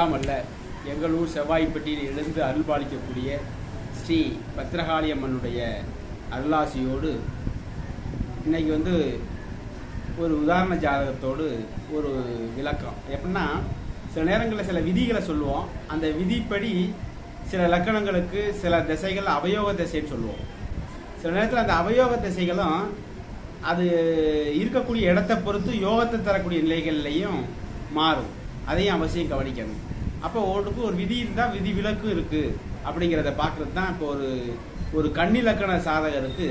எல்லாம் அல்ல எங்களூர் செவ்வாய்ப்பட்டியில் எழுந்து அருள்பாலிக்கக்கூடிய ஸ்ரீ பத்திரகாளி அம்மனுடைய அருளாசியோடு இன்னைக்கு வந்து ஒரு உதாரண ஜாதகத்தோடு ஒரு விளக்கம். எப்படின்னா சில நேரங்களில் சில விதிகளை சொல்லுவோம். அந்த விதிப்படி சில லக்கணங்களுக்கு சில திசைகள் அவயோக திசைன்னு சொல்லுவோம். சில நேரத்தில் அந்த அவயோக திசைகளும் அது இருக்கக்கூடிய இடத்தை பொறுத்து யோகத்தை தரக்கூடிய நிலைகள்லையும் மாறும். அதையும் அவசியம் கவனிக்கணும். அப்போ ஒன்றுக்கும் ஒரு விதி இருந்தால் விதி விலக்கு இருக்குது அப்படிங்கிறத பார்க்குறது தான் இப்போ ஒரு ஒரு கன்னி லக்கண சாதகருக்கு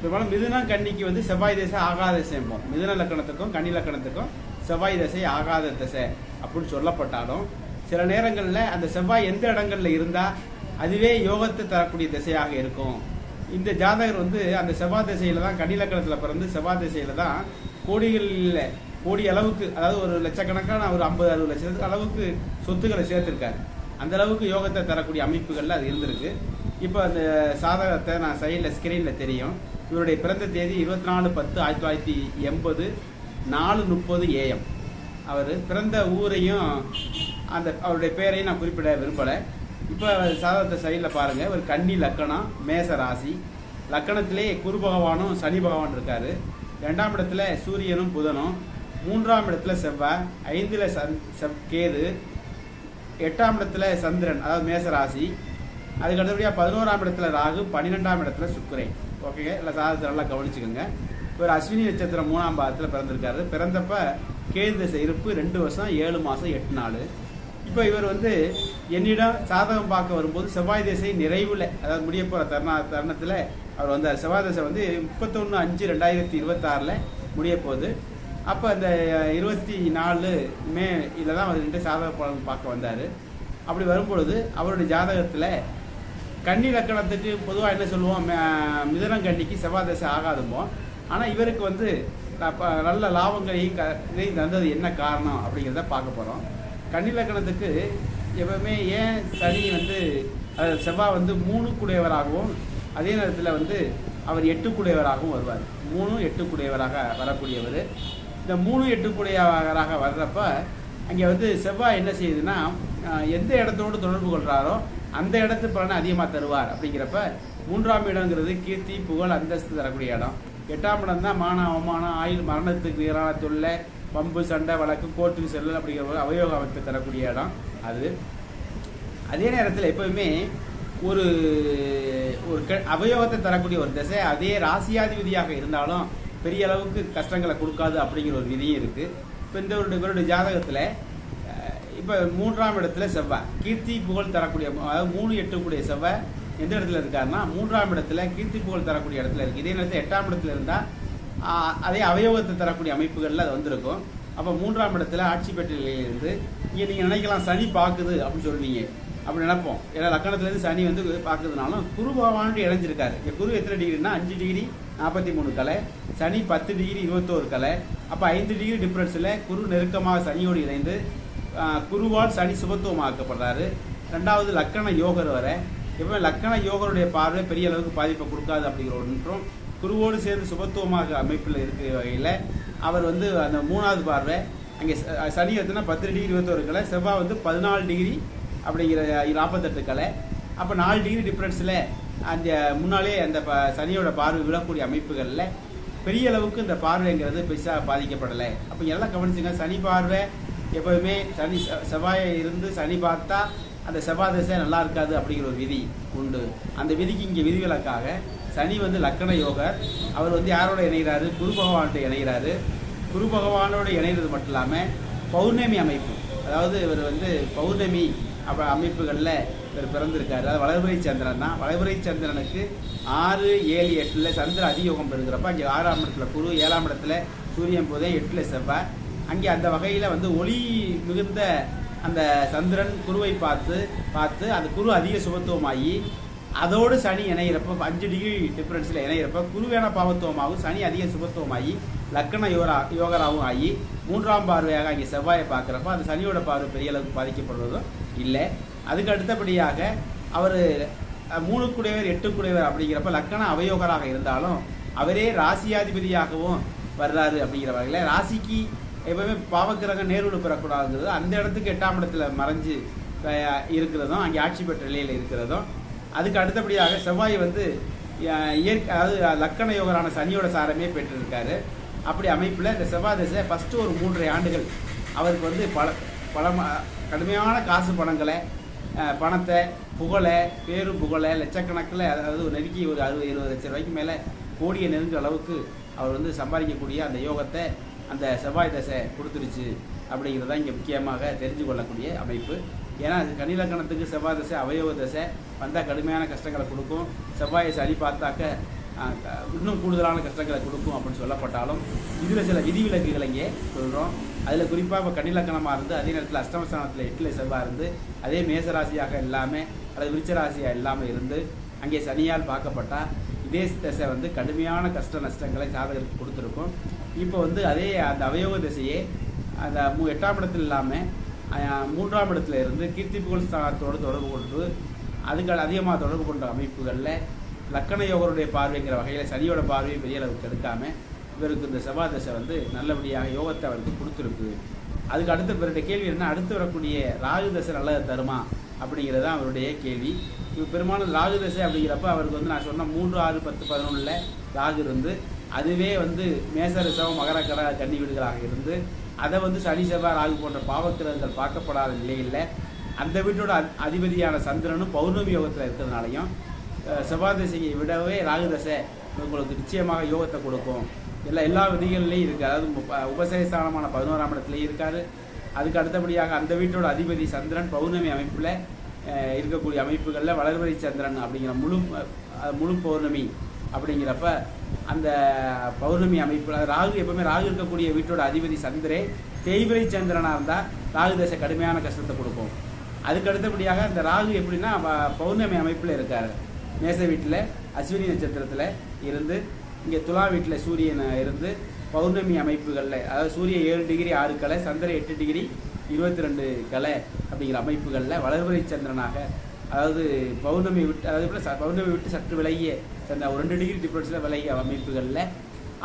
பெரும்பாலும் மிதுன கன்னிக்கு வந்து செவ்வாய் திசை ஆகாத திசைம்போம் மிதுன லக்கணத்துக்கும் கன்னி லக்கணத்துக்கும் செவ்வாய் தசை ஆகாத திசை அப்படின்னு சொல்லப்பட்டாலும் சில நேரங்களில் அந்த செவ்வாய் எந்த இடங்களில் இருந்தால் அதுவே யோகத்தை தரக்கூடிய திசையாக இருக்கும். இந்த ஜாதகர் வந்து அந்த செவ்வாய் திசையில் தான் கன்னிலக்கணத்தில் பிறந்து செவ்வாய் திசையில் தான் கோடிகளில் கோடி அளவுக்கு அதாவது ஒரு லட்சக்கணக்கான ஒரு ஐம்பது அறுபது லட்சத்துக்கு அளவுக்கு சொத்துக்களை சேர்த்துருக்காரு. அந்த அளவுக்கு யோகத்தை தரக்கூடிய அமைப்புகளில் அது இருந்திருக்கு. இப்போ அந்த சாதகத்தை நான் சைடில் ஸ்கிரீனில் தெரியும். இவருடைய பிறந்த தேதி இருபத்தி நாலு பத்து ஆயிரத்தி தொள்ளாயிரத்தி எண்பது நாலு முப்பது ஏஎம் அவர் பிறந்த ஊரையும் அந்த அவருடைய பேரையும் நான் குறிப்பிட விரும்பலை. இப்போ சாதகத்தை சைடில் பாருங்கள் ஒரு கன்னி லக்கணம் மேச ராசி. லக்கணத்திலே குரு பகவானும் சனி பகவான் இருக்காரு. ரெண்டாம் இடத்துல சூரியனும் புதனும். மூன்றாம் இடத்துல செவ்வாய் ஐந்தில் சந் செவ் கேது எட்டாம் இடத்துல சந்திரன் அதாவது மேச ராசி அதுக்கு அடுத்தபடியாக பதினோராம் இடத்துல ராகு பன்னிரெண்டாம் இடத்துல சுக்கரை ஓகேங்க இல்லை சாதத்தை நல்லா கவனிச்சுக்கோங்க. இவர் அஸ்வினி நட்சத்திரம் மூணாம் பாதத்தில் பிறந்திருக்காரு. பிறந்தப்ப கேது திசை இருப்பு ரெண்டு வருஷம் ஏழு மாதம் எட்டு நாள். இப்போ இவர் வந்து என்னிடம் சாதகம் பார்க்க வரும்போது செவ்வாய் திசை நிறைவில் அதாவது முடிய போகிற தருண தருணத்தில் அவர் வந்தார். செவ்வாய் திசை வந்து முப்பத்தொன்று அஞ்சு ரெண்டாயிரத்தி இருபத்தாறில் முடிய போகுது. அப்போ அந்த இருபத்தி நாலு மே இதில் தான் அவர் ரெண்டு சாதக பலன் பார்க்க வந்தார். அப்படி வரும்பொழுது அவருடைய ஜாதகத்தில் கன்னி லக்கணத்துக்கு பொதுவாக என்ன சொல்லுவோம் மிதனம் மிதுனம் கன்னிக்கு செவ்வாய் தசை ஆகாதுமோ ஆனால் இவருக்கு வந்து நல்ல லாபங்களையும் க இதையும் தந்தது என்ன காரணம் அப்படிங்கிறத பார்க்க போகிறோம் கன்னி லக்கணத்துக்கு எப்பவுமே ஏன் சனி வந்து செவ்வாய் வந்து மூணு குடையவராகவும் அதே நேரத்தில் வந்து அவர் எட்டு குடையவராகவும் வருவார். மூணு எட்டு குடையவராக வரக்கூடியவர். இந்த மூணு எட்டுக்குடையவராக வர்றப்ப அங்கே வந்து செவ்வாய் என்ன செய்யுதுன்னா எந்த இடத்தோடு தொடர்பு கொள்கிறாரோ அந்த இடத்து பலனை அதிகமாக தருவார். அப்படிங்கிறப்ப மூன்றாம் இடங்கிறது கீர்த்தி புகழ் அந்தஸ்து தரக்கூடிய இடம். எட்டாம் இடம் தான் மான அவமானம் ஆயுள் மரணத்துக்கு எதிரான தொல்லை பம்பு சண்டை வழக்கு கோர்ட்டுக்கு செல்லல் அப்படிங்கிற ஒரு அவயோக அமைப்பு தரக்கூடிய இடம் அது. அதே நேரத்தில் எப்பவுமே ஒரு ஒரு அவயோகத்தை தரக்கூடிய ஒரு திசை அதே ராசியாதிபதியாக இருந்தாலும் பெரிய அளவுக்கு கஷ்டங்களை கொடுக்காது அப்படிங்கிற ஒரு விதியும் இருக்குது இப்போ இந்த ஒரு இவருடைய ஜாதகத்தில் இப்போ மூன்றாம் இடத்துல செவ்வாய். கீர்த்தி புகழ் தரக்கூடிய அதாவது மூணு எட்டுக்கூடிய செவ்வாய் எந்த இடத்துல இருக்காருன்னா மூன்றாம் இடத்துல கீர்த்தி புகழ் தரக்கூடிய இடத்துல இருக்குது இதே நேரத்தில் எட்டாம் இடத்துல இருந்தால் அதே அவயோகத்தை தரக்கூடிய அமைப்புகளில் அது வந்திருக்கும். அப்போ மூன்றாம் இடத்துல ஆட்சி பெற்ற இங்கே நீங்கள் நினைக்கலாம் சனி பார்க்குது அப்படின்னு சொல்லுவீங்க. அப்படி நினைப்போம். ஏன்னா லக்கணத்துலேருந்து சனி வந்து பார்க்குறதுனாலும் குரு பகவானுடைய இணைஞ்சிருக்காரு. குரு எத்தனை டிகிரினா அஞ்சு டிகிரி நாற்பத்தி மூணு கலை சனி பத்து டிகிரி இருபத்தோரு கலை. அப்போ ஐந்து டிகிரி டிஃப்ரென்ஸில் குரு நெருக்கமாக சனியோடு இணைந்து குருவால் சனி சுபத்துவமாக்கப்படுறாரு. ரெண்டாவது லக்கண யோகர் வர. எப்பவுமே லக்கண யோகருடைய பார்வை பெரிய அளவுக்கு பாதிப்பை கொடுக்காது அப்படிங்கிற ஒன்றும் குருவோடு சேர்ந்து சுபத்துவமாக அமைப்பில் இருக்கிற வகையில் அவர் வந்து அந்த மூணாவது பார்வை. அங்கே சனி எத்தனை பத்து டிகிரி இருபத்தோரு கலை செவ்வாய் வந்து பதினாலு டிகிரி அப்படிங்கிற நாற்பத்தெட்டு கலை. அப்போ நாலு டிகிரி டிஃப்ரென்ஸில் அந்த முன்னாலே அந்த ப- சனியோட பார்வை விழக்கூடிய அமைப்புகளில் பெரிய அளவுக்கு இந்த பார்வைங்கிறது பெருசாக பாதிக்கப்படலை. அப்போ எல்லாம் கவனிச்சுங்க சனி பார்வை எப்போதுமே சனி செவ்வாயை இருந்து சனி பார்த்தா அந்த செவ்வாய் திசை நல்லா இருக்காது அப்படிங்கிற ஒரு விதி உண்டு. அந்த விதிக்கு இங்கே விதிவிலக்காக சனி வந்து லக்கண யோகர். அவர் வந்து யாரோட இணைகிறாரு? குரு பகவான்கிட்ட இணைகிறாரு. குரு பகவானோட இணைகிறது மட்டும் இல்லாமல் பௌர்ணமி அமைப்பு அதாவது இவர் வந்து பௌர்ணமி அப்போ அமைப்புகளில் இவர் பிறந்திருக்காரு. அதாவது வளர்புரை சந்திரன் தான். வளர்புரை சந்திரனுக்கு ஆறு ஏழு எட்டில் சந்திர அதியோகம் பெறுகிறப்ப அங்கே ஆறாம் இடத்துல குரு ஏழாம் இடத்துல சூரியன் போதே எட்டில் செவ்வாய். அங்கே அந்த வகையில் வந்து ஒளி மிகுந்த அந்த சந்திரன் குருவை பார்த்து பார்த்து அந்த குரு அதிக சுபத்துவமாகி அதோடு சனி இணையிறப்ப அஞ்சு டிகிரி டிஃப்ரென்ஸில் இணையிறப்ப குருவேன பாவத்துவமாகவும் சனி அதிக சுபத்துவமாகி லக்கண யோகரா யோகராகவும் ஆகி மூன்றாம் பார்வையாக அங்கே செவ்வாயை பார்க்குறப்ப அந்த சனியோட பார்வை பெரிய அளவுக்கு பாதிக்கப்படுவதும் இல்லை. அதுக்கு அடுத்தபடியாக அவர் மூணு குடையவர் எட்டு குடையவர் அப்படிங்கிறப்ப லக்கண அவயோகராக இருந்தாலும் அவரே ராசியாதிபதியாகவும் வர்றாரு அப்படிங்கிற வகையில் ராசிக்கு எப்பவுமே பாவக்கிரகம் நேருவில் பெறக்கூடாதுங்கிறது அந்த இடத்துக்கு எட்டாம் இடத்துல மறைஞ்சு இருக்கிறதும் அங்கே ஆட்சி பெற்ற நிலையில் இருக்கிறதும். அதுக்கு அடுத்தபடியாக செவ்வாய் வந்து இயற்கை அதாவது லக்கண யோகரான சனியோட சாரமே பெற்றிருக்காரு. அப்படி அமைப்பில் இந்த செவ்வாய் திசை ஃபஸ்ட்டு ஒரு மூன்றரை ஆண்டுகள் அவருக்கு வந்து பல பல கடுமையான காசு பணங்களை பணத்தை புகழை பேரும் புகழை லட்சக்கணக்கில் அதாவது ஒரு நெருக்கி ஒரு அறுபது இருபது லட்சம் ரூபாய்க்கு மேலே கோடியை நெருங்குற அளவுக்கு அவர் வந்து சம்பாதிக்கக்கூடிய அந்த யோகத்தை அந்த செவ்வாய் தசை கொடுத்துருச்சு அப்படிங்கிறது தான் இங்கே முக்கியமாக தெரிஞ்சு கொள்ளக்கூடிய அமைப்பு. ஏன்னா கனிலக்கணத்துக்கு செவ்வாய் தசை அவயவ தசை வந்தால் கடுமையான கஷ்டங்களை கொடுக்கும். செவ்வாயை சரி பார்த்தாக்க இன்னும் கூடுதலான கஷ்டங்களை கொடுக்கும் அப்படின்னு சொல்லப்பட்டாலும் இதில் சில விதிவிலக்குகளை இங்கே சொல்கிறோம் அதில் குறிப்பாக இப்போ கன்னிலக்கணமாக இருந்து அதே நேரத்தில் அஷ்டமஸ்தானத்தில் எட்டில் செவ்வாய் இருந்து அதே மேசராசியாக இல்லாமல் அல்லது விருச்சராசியாக இல்லாமல் இருந்து அங்கே சனியால் பார்க்கப்பட்டால் இதே திசை வந்து கடுமையான கஷ்ட நஷ்டங்களை சாதகருக்கு கொடுத்துருக்கும். இப்போ வந்து அதே அந்த அவயோக திசையே அந்த மூ எட்டாம் இடத்துல இல்லாமல் மூன்றாம் இடத்துல இருந்து கீர்த்தி புகழ் ஸ்தானத்தோடு தொடர்பு கொண்டு அதுக்கு அதிகமாக தொடர்பு கொண்ட அமைப்புகளில் லக்கண யோகருடைய பார்வைங்கிற வகையில் சனியோட பார்வையை பெரிய அளவுக்கு எடுக்காமல் இவருக்கு இந்த செவ்வாதசை வந்து நல்லபடியாக யோகத்தை அவருக்கு கொடுத்துருக்கு அதுக்கு அடுத்த பிறகு கேள்வி என்ன? அடுத்து வரக்கூடிய ராகு தசை நல்லதை தருமா? அப்படிங்கிறது தான் அவருடைய கேள்வி. இப்போ பெரும்பாலும் ராகு தசை அப்படிங்கிறப்ப அவருக்கு வந்து நான் சொன்ன மூன்று ஆறு பத்து பதினொன்றில் ராகு இருந்து அதுவே வந்து மேச மகரக்கர மகர கன்னி வீடுகளாக இருந்து அதை வந்து சனி செவ்வாய் ராகு போன்ற பாவக்கிரகங்கள் பார்க்கப்படாத நிலையில் அந்த வீட்டோட அதிபதியான சந்திரனும் பௌர்ணமி யோகத்தில் இருக்கிறதுனாலையும் செவ்வாய் திசையை விடவே ராகு தசை உங்களுக்கு நிச்சயமாக யோகத்தை கொடுக்கும். எல்லா எல்லா விதிகள்லையும் இருக்குது அதாவது உப- உபசயஸ்தானமான பதினோராம் இடத்துலையும் இருக்கார். அதுக்கு அடுத்தபடியாக அந்த வீட்டோட அதிபதி சந்திரன் பௌர்ணமி அமைப்பில் இருக்கக்கூடிய அமைப்புகளில் வளர்வரை சந்திரன் அப்படிங்கிற முழு முழு பௌர்ணமி அப்படிங்கிறப்ப அந்த பௌர்ணமி அமைப்பில் ராகு எப்பவுமே ராகு இருக்கக்கூடிய வீட்டோட அதிபதி சந்திரே தேய்பிரை சந்திரனாக இருந்தால் ராகு தசை கடுமையான கஷ்டத்தை கொடுக்கும். அதுக்கு அடுத்தபடியாக இந்த ராகு எப்படின்னா பௌர்ணமி அமைப்பில் இருக்கார். மேச வீட்டில் அஸ்வினி நட்சத்திரத்தில் இருந்து இங்கே துலா வீட்டில் சூரியன் இருந்து பௌர்ணமி அமைப்புகளில் அதாவது சூரிய ஏழு டிகிரி ஆறு கலை சந்திரன் எட்டு டிகிரி இருபத்தி ரெண்டு கலை அப்படிங்கிற அமைப்புகளில் வளர்வரை சந்திரனாக அதாவது பௌர்ணமி விட்டு அதாவது கூட ச- பௌர்ணமி விட்டு சற்று விலகிய சந்திர ஒரு ரெண்டு டிகிரி டிஃப்ரென்ஸில் விலகிய அமைப்புகளில்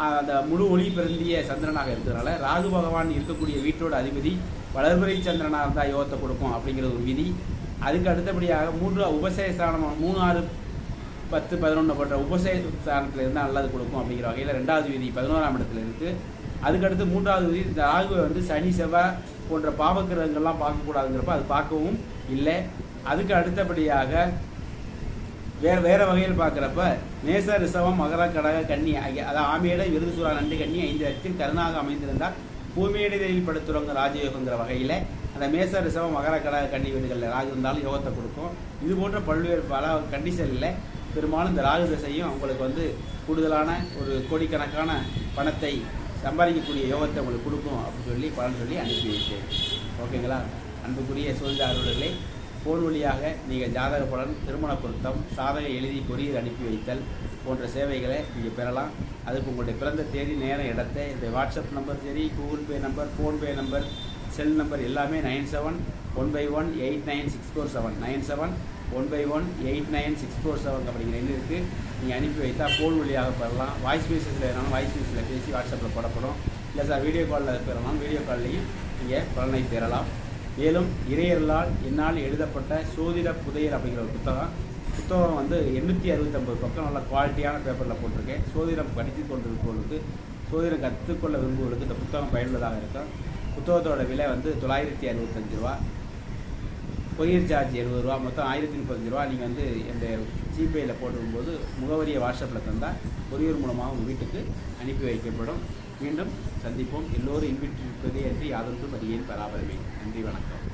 அந்த முழு ஒளி பிறந்திய சந்திரனாக இருக்கிறதுனால ராகு பகவான் இருக்கக்கூடிய வீட்டோட அதிபதி வளர்பிறை சந்திரனாக இருந்தால் யோகத்தை கொடுக்கும் அப்படிங்கிற ஒரு விதி. அதுக்கு அடுத்தபடியாக மூன்று உபசய மூணு ஆறு பத்து பதினொன்று போன்ற உபசய இருந்து நல்லது கொடுக்கும் அப்படிங்கிற வகையில் ரெண்டாவது விதி பதினோராம் இடத்துல இருக்குது அதுக்கடுத்து மூன்றாவது விதி இந்த ராகுவை வந்து சனி செவ்வாய் போன்ற பாவக்கிரகங்கள்லாம் பார்க்கக்கூடாதுங்கிறப்ப அது பார்க்கவும் இல்லை. அதுக்கு அடுத்தபடியாக வேற வேற வகையில் பார்க்குறப்ப நேச ரிசவம் மகர கடக கன்னி ஆகிய அதாவது ஆமையிட விருதுசூரா நண்டு கன்னி ஐந்து இடத்தில் கருணாக அமைந்திருந்தால் பூமியடிதையில் படுத்துறவங்க ராஜயோகங்கிற வகையில் அந்த மேச ரிசவம் மகர கடக கன்னி வீடுகளில் ராகு இருந்தாலும் யோகத்தை கொடுக்கும். இது போன்ற பல்வேறு பல கண்டிஷனில் பெரும்பாலும் இந்த ராகு திசையும் உங்களுக்கு வந்து கூடுதலான ஒரு கோடிக்கணக்கான பணத்தை சம்பாதிக்கக்கூடிய யோகத்தை உங்களுக்கு கொடுக்கும் அப்படின்னு சொல்லி பலன் சொல்லி அனுப்பி வைத்தேன். ஓகேங்களா? அன்புக்குரிய சூழ்நிலை போன் வழியாக நீங்கள் ஜாதக பலன் திருமண பொருத்தம் சாதக எழுதி கொரியர் அனுப்பி வைத்தல் போன்ற சேவைகளை நீங்கள் பெறலாம். அதுக்கு உங்களுடைய பிறந்த தேதி நேரம் இடத்தை இந்த வாட்ஸ்அப் நம்பர் சரி Google Pay number PhonePe number cell number எல்லாமே nine seven one five one eight nine six four seven. Nine seven one five one eight nine six four seven அப்படிங்கிற எண் இருக்குது நீங்கள் அனுப்பி வைத்தா ஃபோன் வழியாக பெறலாம். வாய்ஸ் மெசேஜில் வேணாலும் வாய்ஸ் மெசேஜில் பேசி வாட்ஸ்அப்பில் போடப்படும். இல்லை சார் வீடியோ காலில் பெறலாம். வீடியோ கால்லையும் நீங்கள் பலனை பெறலாம். மேலும் இறையர்களால் என்னால் எழுதப்பட்ட சோதிட புதையல் அப்படிங்கிற ஒரு புத்தகம். புத்தகம் வந்து எண்ணூற்றி அறுபத்தொம்பது பக்கம் நல்ல குவாலிட்டியான பேப்பரில் போட்டிருக்கேன். சோதிடம் படித்து கொண்டிருப்பவர்களுக்கு சோதிடம் கற்றுக்கொள்ள விரும்புவர்களுக்கு இந்த புத்தகம் பயனுள்ளதாக இருக்கும். புத்தகத்தோட விலை வந்து தொள்ளாயிரத்தி அறுபத்தஞ்சு ரூபா. கொரியர் சார்ஜ் எழுபது ரூபா மொத்தம் ஆயிரத்தி முப்பத்தஞ்சு ரூபா. நீங்கள் வந்து இந்த ஜிபேயில் போட்டுக்கும்போது முகவரியை வாட்ஸ்அப்பில் தந்தால் கொரியர் மூலமாக உங்கள் வீட்டுக்கு அனுப்பி வைக்கப்படும். மீண்டும் சந்திப்போம். எல்லோரும் இன்விட்டு என்று யாதொன்றும் அறியேன். பராபரமே. நன்றி வணக்கம்.